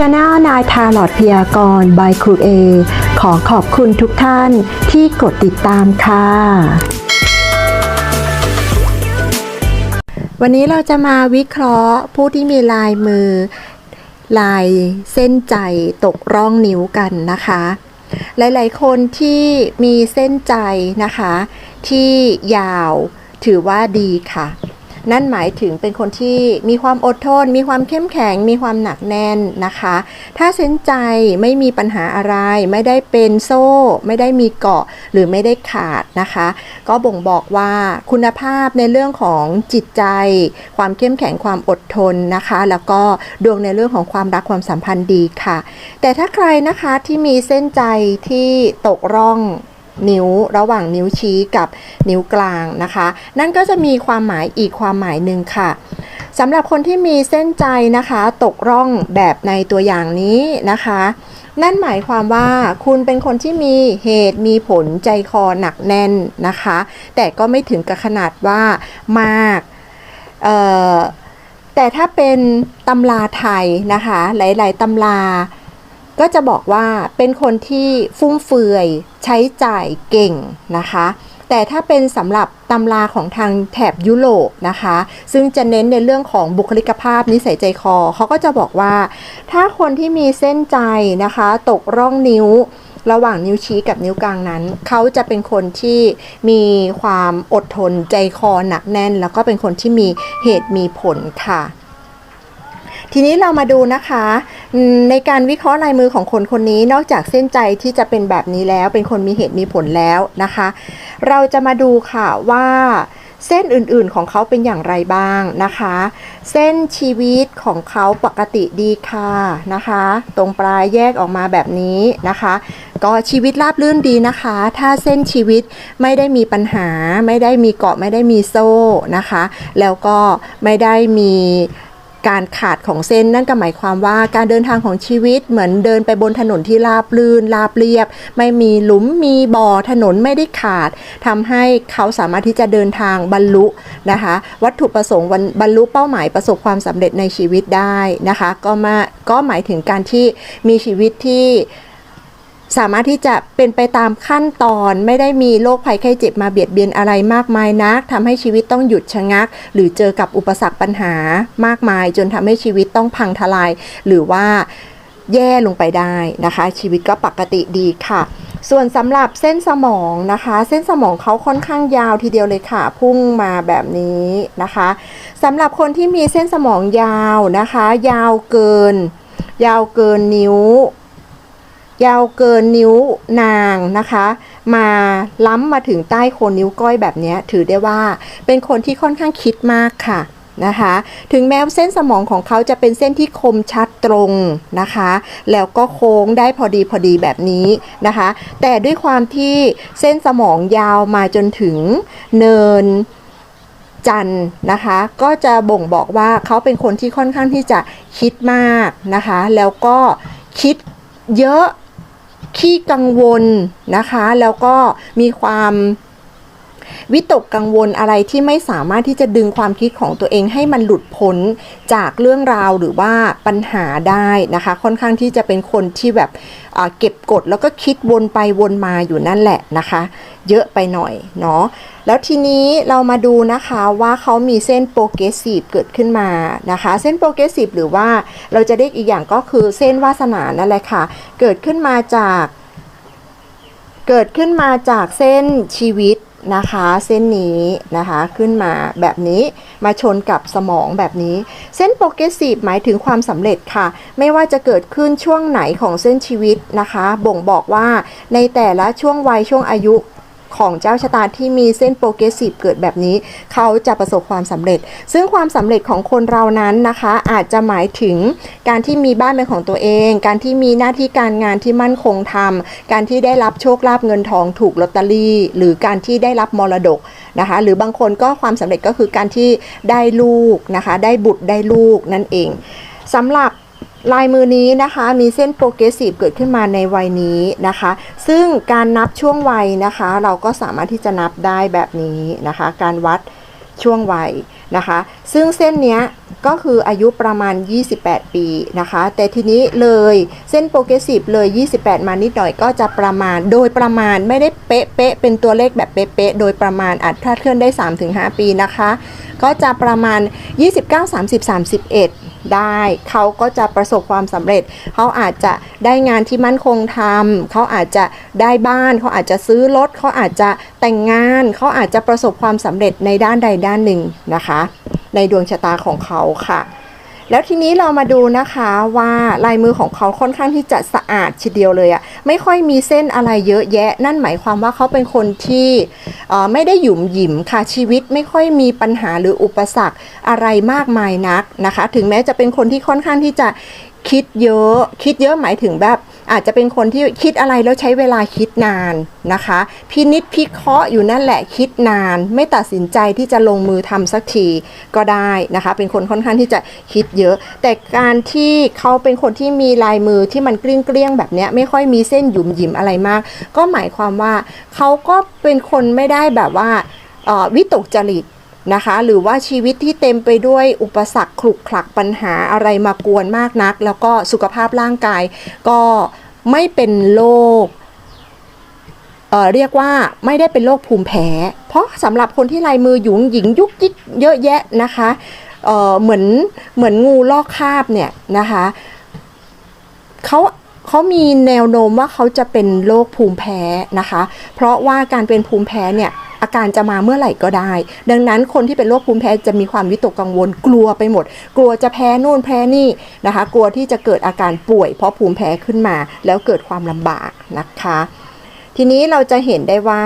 Channel นายทาลอดพยากรณ์บายครูเอขอขอบคุณทุกท่านที่กดติดตามค่ะ วันนี้เราจะมาวิเคราะห์ผู้ที่มีลายมือ ลายเส้นใจตกร่องนิ้วกันนะคะ หลายๆ คนที่มีเส้นใจนะคะ ที่ยาวถือว่าดีค่ะ นั่นหมายถึงเป็นคนที่มีความอดทน มีความเข้มแข็ง มีความหนักแน่นนะคะ ถ้าเส้นใจไม่มีปัญหาอะไร ไม่ได้เป็นโซ่ ไม่ได้มีเกาะหรือไม่ได้ขาดนะคะ ก็บ่งบอกว่าคุณภาพในเรื่องของจิตใจ ความเข้มแข็งความอดทนนะคะ แล้วก็ดวงในเรื่องของความรักความสัมพันธ์ดีค่ะ แต่ถ้าใครนะคะที่มีเส้นใจที่ตกร่อง นิ้วระหว่างนิ้วชี้กับนิ้วกลางนะคะ นั่นก็จะมีความหมายอีกความหมายหนึ่งค่ะสำหรับคนที่มีเส้นใจนะคะ ตกร่องแบบในตัวอย่างนี้นะคะ นั่นหมายความว่าคุณเป็นคนที่มีเหตุมีผลใจคอหนักแน่นนะคะ แต่ก็ไม่ถึงกับขนาดว่ามากแต่ถ้าเป็นตำราไทยนะคะ หลาย ๆตำรา ก็จะบอกว่าเป็นคนที่ฟุ่มเฟือยใช้จ่ายเก่งนะคะ แต่ถ้าเป็นสำหรับตำราของทางแถบยุโรปนะคะ ซึ่งจะเน้นในเรื่องของบุคลิกภาพนิสัยใจคอเขาก็จะบอกว่า ถ้าคนที่มีเส้นใจนะคะ ตกร่องนิ้วระหว่างนิ้วชี้กับนิ้วกลางนั้น เขาจะเป็นคนที่มีความอดทนใจคอหนักแน่น แล้วก็เป็นคนที่มีเหตุมีผลค่ะ ทีนี้เรามาดูนะคะในการวิเคราะห์ลายมือของคนคนนี้นอกจากเส้นใจที่จะเป็นแบบนี้แล้ว เป็นคนมีเหตุมีผลแล้วนะคะ เราจะมาดูค่ะว่าเส้นอื่นๆของเขาเป็นอย่างไรบ้างนะคะ เส้นชีวิตของเขาปกติดีค่ะนะคะ ตรงปลายแยกออกมาแบบนี้นะคะ ก็ชีวิตราบรื่นดีนะคะ ถ้าเส้นชีวิตไม่ได้มีปัญหา ไม่ได้มีเกาะไม่ได้มีโซ่นะคะ แล้วก็ไม่ได้มี การขาดของเส้นนั่นก็หมายความว่าการเดินทางของชีวิตเหมือนเดินไปบนถนนที่ราบลื่นราบเรียบ ไม่มีหลุมมีบ่อถนนไม่ได้ขาดทำให้เขาสามารถที่จะเดินทางบรรลุนะคะ วัตถุประสงค์บรรลุเป้าหมายประสบความสำเร็จในชีวิตได้นะคะ ก็มาก็หมายถึงการที่มีชีวิตที่ สามารถที่จะเป็นไปตามขั้นตอนไม่ได้มีโรคภัยไข้เจ็บมาเบียดเบียนอะไรมากมายนักทำให้ชีวิตต้องหยุดชะงัก หรือเจอกับอุปสรรคปัญหามากมาย จนทำให้ชีวิตต้องพังทลาย หรือว่าแย่ลงไปได้นะคะ ชีวิตก็ปกติดีค่ะ ส่วนสำหรับเส้นสมองนะคะ เส้นสมองเขาค่อนข้างยาวทีเดียวเลยค่ะ พุ่งมาแบบนี้นะคะสำหรับคนที่มีเส้นสมองยาวนะคะ ยาวเกิน ยาวเกินนิ้ว ยาวเกินนิ้วนางนะคะ มาล้ำมาถึงใต้โคนนิ้วก้อยแบบนี้ถือได้ว่าเป็นคนที่ค่อนข้างคิดมากค่ะนะคะ ถึงแม้เส้นสมองของเขาจะเป็นเส้นที่คมชัดตรงนะคะ แล้วก็โค้งได้พอดีพอดีแบบนี้นะคะ แต่ด้วยความที่เส้นสมองยาวมาจนถึงเนินจันนะคะ ก็จะบ่งบอกว่าเขาเป็นคนที่ค่อนข้างที่จะคิดมากนะคะ แล้วก็คิดเยอะ ขี้กังวลนะคะ แล้วก็มีความ วิตกกังวลอะไรที่ไม่สามารถที่จะดึงความคิดของตัวเองให้มันหลุดพ้นจากเรื่องราวหรือว่าปัญหาได้นะคะ ค่อนข้างที่จะเป็นคนที่แบบเก็บกดแล้วก็คิดวนไปวนมาอยู่นั่นแหละนะคะ เยอะไปหน่อยเนาะแล้วทีนี้เรามาดูนะคะว่าเขามีเส้นโปรเกรสซีฟเกิดขึ้นมานะคะ เส้นโปรเกรสซีฟหรือว่าเราจะเรียกอีกอย่างก็คือเส้นวาสนานั่นแหละค่ะ เกิดขึ้นมาจาก เกิดขึ้นมาจากเส้นชีวิต นะคะเส้นนี้นะคะขึ้นมาแบบนี้มาชนกับสมองแบบนี้ เส้นโปรเกรสซีฟหมายถึงความสำเร็จค่ะ ไม่ว่าจะเกิดขึ้นช่วงไหนของเส้นชีวิตนะคะ บ่งบอกว่าในแต่ละช่วงวัยช่วงอายุ ของเจ้าชะตาที่มีเส้นโปรเกรสซีฟเกิดแบบนี้ เขาจะประสบความสำเร็จ ซึ่งความสำเร็จของคนเรานั้นนะคะ อาจจะหมายถึงการที่มีบ้านเป็นของตัวเอง การที่มีหน้าที่การงานที่มั่นคงทำการที่ได้รับโชคลาภเงินทองถูกลอตเตอรี่ หรือการที่ได้รับมรดกนะคะ หรือบางคนก็ความสำเร็จก็คือการที่ได้ลูกนะคะ ได้บุตรได้ลูกนั่นเองสำหรับ ลายมือนี้นะคะมีเส้นโปรเกรสซีฟเกิดขึ้นมาในวัยนี้นะคะ ซึ่งการนับช่วงวัยนะคะ เราก็สามารถที่จะนับได้แบบนี้นะคะ การวัดช่วงวัยนะคะ ซึ่งเส้นเนี้ยก็คืออายุประมาณ 28 ปีนะคะ แต่ทีนี้เลยเส้นโปรเกรสซีฟเลย 28 มานิดหน่อยก็จะประมาณ โดยประมาณไม่ได้เป๊ะเป๊ะเป็นตัวเลขแบบเป๊ะเป๊ะๆโดยประมาณอาจคลาดเคลื่อนได้ 3-5 ปีนะคะ ก็จะประมาณ 29 30 31 ได้ เขาก็จะประสบความสำเร็จ เขาอาจจะได้งานที่มั่นคงทำเขาอาจจะได้บ้าน เขาอาจจะซื้อรถ เขาอาจจะแต่งงาน เขาอาจจะประสบความสำเร็จในด้านใดด้านหนึ่งนะคะ ในดวงชะตาของเขาค่ะ แล้วทีนี้เรามาดูนะคะว่าลายมือของเขาค่อนข้างที่จะสะอาดทีเดียวเลยอะ ไม่ค่อยมีเส้นอะไรเยอะแยะ นั่นหมายความว่าเขาเป็นคนที่ไม่ได้หยุมหยิมค่ะชีวิตไม่ค่อยมีปัญหาหรืออุปสรรคอะไรมากมายนักนะคะ ถึงแม้จะเป็นคนที่ค่อนข้างที่จะคิดเยอะ คิดเยอะหมายถึงแบบ อาจจะเป็นคนที่คิดอะไรแล้วใช้เวลาคิดนานนะคะ พินิษพิเคราะห์อยู่นั่นแหละคิดนาน ไม่ตัดสินใจที่จะลงมือทำสักทีก็ได้นะคะ เป็นคนค่อนข้างที่จะคิดเยอะ แต่การที่เขาเป็นคนที่มีลายมือที่มันเกลี้ยงเกลี้ยงๆแบบนี้ไม่ค่อยมีเส้นหยุมหยิมอะไรมาก ก็หมายความว่าเขาก็เป็นคนไม่ได้แบบว่าวิตกจริตนะคะหรือว่าชีวิตที่เต็มไปด้วยอุปสรรคขลุกขลักปัญหาอะไรมากวนมากนัก แล้วก็สุขภาพร่างกายก็ ไม่เป็นโรคเอ่อเรียกว่าไม่ได้เป็นโรคภูมิแพ้ เพราะสำหรับคนที่ลายมือหยุงหยิงยุกยิกเยอะแยะนะคะเอ่อเหมือนเหมือนงูลอกคราบเนี่ยนะคะเขาเขามีแนวโน้มว่าเขาจะเป็นโรคภูมิแพ้นะคะ เพราะว่าการเป็นภูมิแพ้เนี่ย อาการจะมาเมื่อไหร่ก็ได้ ดังนั้นคนที่เป็นโรคภูมิแพ้จะมีความวิตกกังวลกลัวไปหมด กลัวจะแพ้นู่นแพ้นี่นะคะ กลัวที่จะเกิดอาการป่วย เพราะภูมิแพ้ขึ้นมา แล้วเกิดความลำบากนะคะทีนี้เราจะเห็นได้ว่า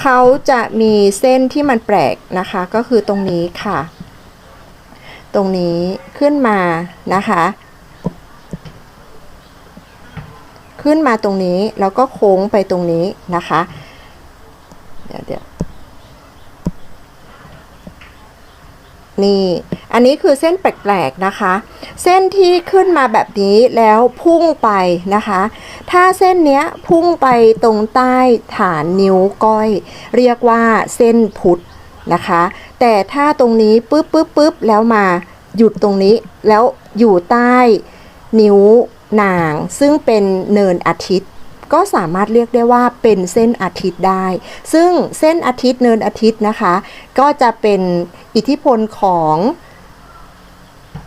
เขาจะมีเส้นที่มันแปลกนะคะ ก็คือตรงนี้ค่ะ ตรงนี้ขึ้นมานะคะ ขึ้นมาตรงนี้แล้วก็โค้งไปตรงนี้นะคะ เดี๋ยวเดี๋ยว นี่ อันนี้คือเส้นแปลกๆนะคะ เส้นที่ขึ้นมาแบบนี้แล้วพุ่งไปนะคะ ถ้าเส้นเนี้ยพุ่งไปตรงใต้ฐานนิ้วก้อย เรียกว่าเส้นพุทธนะคะ แต่ถ้าตรงนี้ปึ๊บปึ๊บปึ๊บแล้วมาหยุดตรงนี้แล้วอยู่ใต้นิ้วนาง ซึ่งเป็นเนินอาทิตย์ ก็สามารถเรียกได้ว่าเป็นเส้นอาทิตย์ได้ ซึ่งเส้นอาทิตย์เนินอาทิตย์นะคะ ก็จะเป็นอิทธิพลของ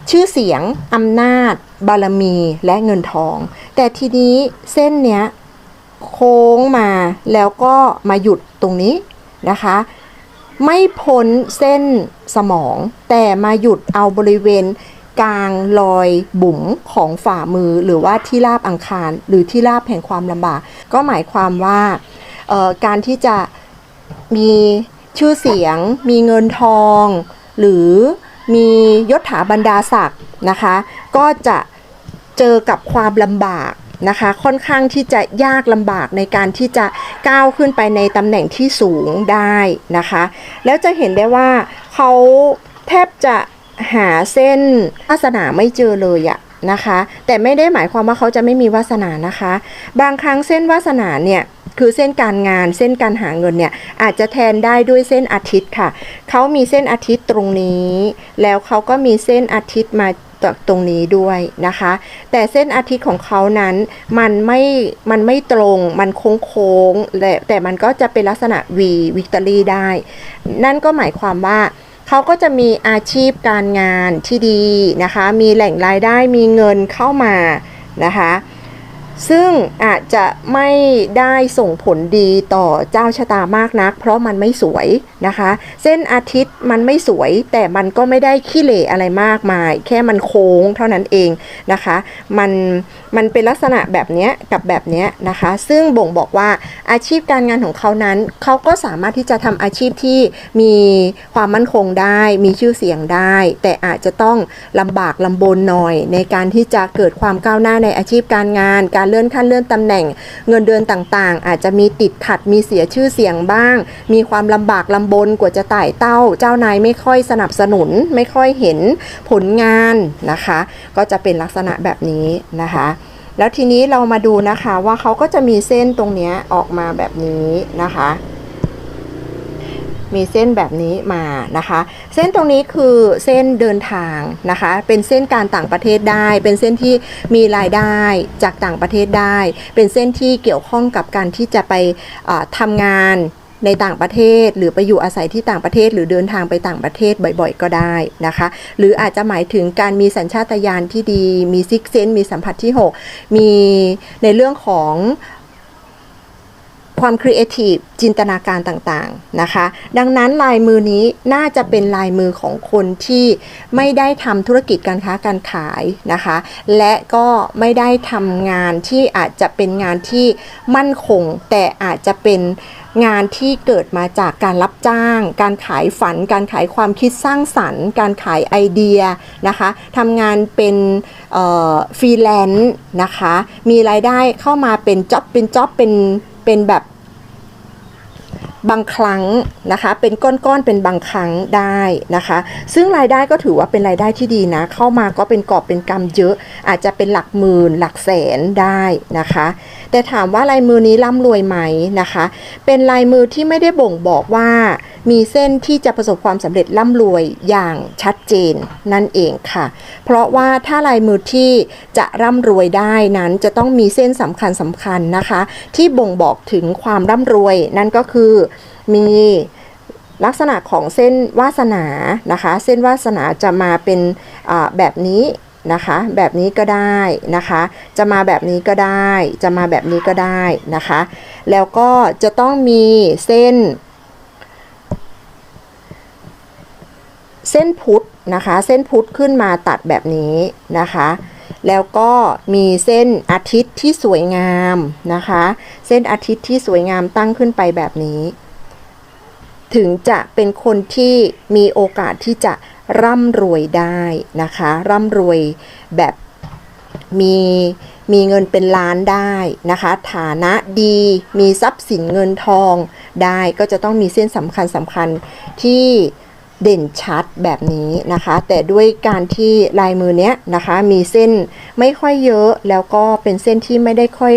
ชื่อเสียงอำนาจ บารมีและเงินทอง แต่ทีนี้เส้นเนี้ยโค้งมาแล้วก็มาหยุดตรงนี้นะคะ ไม่พ้นเส้นสมอง แต่มาหยุดเอาบริเวณ กลางรอยบุ๋มของฝ่ามือ หรือว่าที่ราบอังคาร หรือที่ราบแห่งความลำบาก ก็หมายความว่าการที่จะมีชื่อเสียง มีเงินทอง หรือมียศถาบรรดาศักดิ์นะคะ ก็จะเจอกับความลำบากนะคะค่อนข้างที่จะยากลำบากในการที่จะก้าวขึ้นไปในตำแหน่งที่สูงได้นะคะ แล้วจะเห็นได้ว่าเขาแทบจะ หาเส้นวาสนาไม่เจอเลยอะนะคะ แต่ไม่ได้หมายความว่าเขาจะไม่มีวาสนานะคะ บางครั้งเส้นวาสนาเนี่ยคือเส้นการงานเส้นการหาเงินเนี่ยอาจจะแทนได้ด้วยเส้นอาทิตย์ค่ะ เขามีเส้นอาทิตย์ตรงนี้ แล้วเขาก็มีเส้นอาทิตย์มาจากตรงนี้ด้วยนะคะ แต่เส้นอาทิตย์ของเขานั้นมันไม่มันไม่ตรงมันโค้งโค้งๆแต่แต่มันก็จะเป็นลักษณะ V วิกตอรี่ได้ นั่นก็หมายความว่า เขาก็จะมีอาชีพการงานที่ดีนะคะ มีแหล่งรายได้มีเงินเข้ามานะคะ ซึ่งอาจจะไม่ได้ส่งผลดีต่อเจ้าชะตามากนัก เพราะมันไม่สวยนะคะ เส้นอาทิตย์มันไม่สวย แต่มันก็ไม่ได้ขี้เหร่อะไรมากมาย แค่มันโค้งเท่านั้นเองนะคะ มันมันเป็นลักษณะแบบเนี้ยกับแบบเนี้ยนะคะ ซึ่งบ่งบอกว่าอาชีพการงานของเขานั้น เขาก็สามารถที่จะทำอาชีพที่มีความมั่นคงได้ มีชื่อเสียงได้ แต่อาจจะต้องลำบากลำบนหน่อย ในการที่จะเกิดความก้าวหน้าในอาชีพการงานการเลื่อนขั้นเลื่อนตำแหน่ง เงินเดือนต่างๆ อาจจะมีติดขัดมีเสียชื่อเสียงบ้าง มีความลำบากลำบนกว่าจะไต่เต้า เจ้านายไม่ค่อยสนับสนุนไม่ค่อยเห็นผลงานนะคะ ก็จะเป็นลักษณะแบบนี้นะคะแล้วทีนี้เรามาดูนะคะว่าเขาก็จะมีเส้นตรงนี้ออกมาแบบนี้นะคะ มีเส้นแบบนี้มานะคะ เส้นตรงนี้คือเส้นเดินทางนะคะ เป็นเส้นการต่างประเทศได้ เป็นเส้นที่มีรายได้จากต่างประเทศได้ เป็นเส้นที่เกี่ยวข้องกับการที่จะไปอ่าทำงานในต่างประเทศหรือไปอยู่อาศัยที่ต่างประเทศ หรือเดินทางไปต่างประเทศบ่อยๆ ก็ได้นะคะ หรืออาจจะหมายถึงการมีสัญชาตญาณที่ดี มีซิกเซนมีสัมผัสที่ 6 มีในเรื่องของ ความครีเอทีฟจินตนาการต่างๆนะคะ ดังนั้นลายมือนี้น่าจะเป็นลายมือของคนที่ไม่ได้ทำธุรกิจการค้าการขายนะคะ และก็ไม่ได้ทำงานที่อาจจะเป็นงานที่มั่นคง แต่อาจจะเป็นงานที่เกิดมาจากการรับจ้าง การขายฝัน การขายความคิดสร้างสรรค์ การขายไอเดียนะคะทำงานเป็นฟรีแลนซ์นะคะ มีรายได้เข้ามาเป็นจ็อบเป็นจ็อบเป็น เป็นแบบบางครั้งนะคะเป็นก้อนๆเป็นบางครั้งได้นะคะ ซึ่งรายได้ก็ถือว่าเป็นรายได้ที่ดีนะ เข้ามาก็เป็นกอบเป็นกำเยอะ อาจจะเป็นหลักหมื่นหลักแสนได้นะคะ แต่ถามว่าลายมือนี้ร่ำรวยไหมนะคะ เป็นลายมือที่ไม่ได้บ่งบอกว่า มีเส้นที่จะประสบความสำเร็จร่ำรวยอย่างชัดเจนนั่นเองค่ะ เพราะว่าถ้าลายมือที่จะร่ำรวยได้นั้นจะต้องมีเส้นสำคัญสำคัญนะคะ ที่บ่งบอกถึงความร่ำรวยนั่นก็คือมีลักษณะของเส้นวาสนานะคะ เส้นวาสนาจะมาเป็นแบบนี้นะคะ แบบนี้ก็ได้นะคะ จะมาแบบนี้ก็ได้ จะมาแบบนี้ก็ได้นะคะ แล้วก็จะต้องมีเส้น เส้นพุทธนะคะ เส้นพุทธขึ้นมาตัดแบบนี้นะคะ แล้วก็มีเส้นอาทิตย์ที่สวยงามนะคะ เส้นอาทิตย์ที่สวยงามตั้งขึ้นไปแบบนี้ ถึงจะเป็นคนที่มีโอกาสที่จะร่ำรวยได้นะคะ ร่ำรวยแบบมีมีเงินเป็นล้านได้นะคะ ฐานะดีมีทรัพย์สินเงินทองได้ก็จะต้องมีเส้นสำคัญสำคัญที่ เด่นชัดแบบนี้นะคะ แต่ด้วยการที่ลายมือเนี้ยนะคะมีเส้นไม่ค่อยเยอะแล้วก็เป็นเส้นที่ไม่ได้ค่อย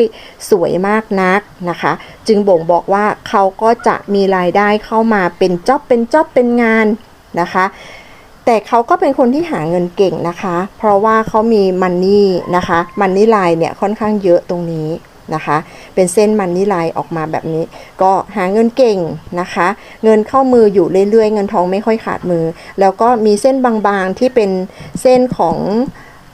สวยมากนักนะคะ จึงบ่งบอกว่าเขาก็จะมีรายได้เข้ามาเป็นจ็อบเป็นจ็อบเป็นงานนะคะแต่เขาก็เป็นคนที่หาเงินเก่งนะคะ เพราะว่าเขามีมันนี่นะคะ มันนี่ไลน์เนี่ยค่อนข้างเยอะตรงนี้ นะคะ เป็นเส้นมันนีไลออกมาแบบนี้ ก็หาเงินเก่งนะคะ เงินเข้ามืออยู่เรื่อยๆ เงินทองไม่ค่อยขาดมือ แล้วก็มีเส้นบางๆที่เป็นเส้นของ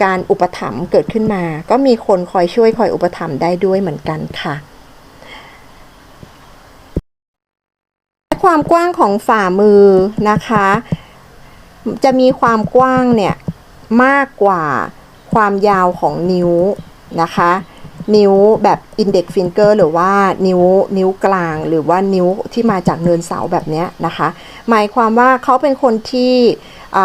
การอุปถัมภ์เกิดขึ้นมา ก็มีคนคอยช่วยคอยอุปถัมภ์ได้ด้วยเหมือนกันค่ะความกว้างของฝ่ามือนะคะ จะมีความกว้างเนี่ยมากกว่าความยาวของนิ้วนะคะ นิ้วแบบ index finger หรือว่านิ้วนิ้วกลาง หรือว่านิ้วที่มาจากเนินเสาแบบนี้นะคะ หมายความว่าเขาเป็นคนที่อ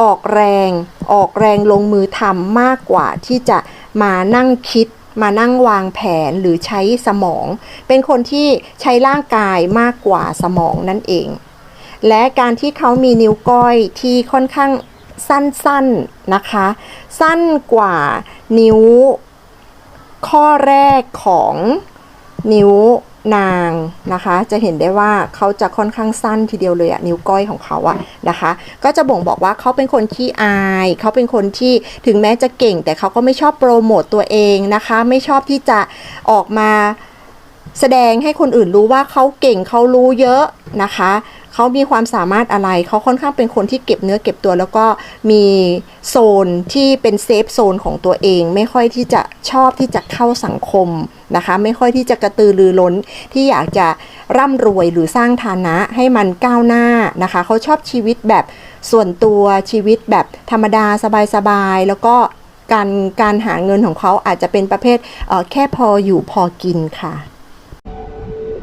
ออกแรงออกแรงลงมือทำมากกว่าที่จะมานั่งคิดมานั่งวางแผนหรือใช้สมอง เป็นคนที่ใช้ร่างกายมากกว่าสมองนั่นเอง และการที่เขามีนิ้วก้อยที่ค่อนข้างสั้นๆนะคะ สั้นกว่านิ้ว ข้อแรกของนิ้วนางนะคะ จะเห็นได้ว่าเขาจะค่อนข้างสั้นทีเดียวเลยอะนิ้วก้อยของเขาอะนะคะ ก็จะบ่งบอกว่าเขาเป็นคนที่อาย เขาเป็นคนที่ถึงแม้จะเก่ง แต่เขาก็ไม่ชอบโปรโมตตัวเองนะคะ ไม่ชอบที่จะออกมาแสดงให้คนอื่นรู้ว่าเขาเก่งเขารู้เยอะนะคะ เขามีความสามารถอะไร เขาค่อนข้างเป็นคนที่เก็บเนื้อเก็บตัว แล้วก็มีโซนที่เป็นเซฟโซนของตัวเอง ไม่ค่อยที่จะชอบที่จะเข้าสังคมนะคะ ไม่ค่อยที่จะกระตือรือร้น ที่อยากจะร่ำรวยหรือสร้างฐานะให้มันก้าวหน้านะคะ เขาชอบชีวิตแบบส่วนตัวชีวิตแบบธรรมดาสบายๆ แล้วก็การการหาเงินของเขาอาจจะเป็นประเภทเแค่พออยู่พอกินค่ะ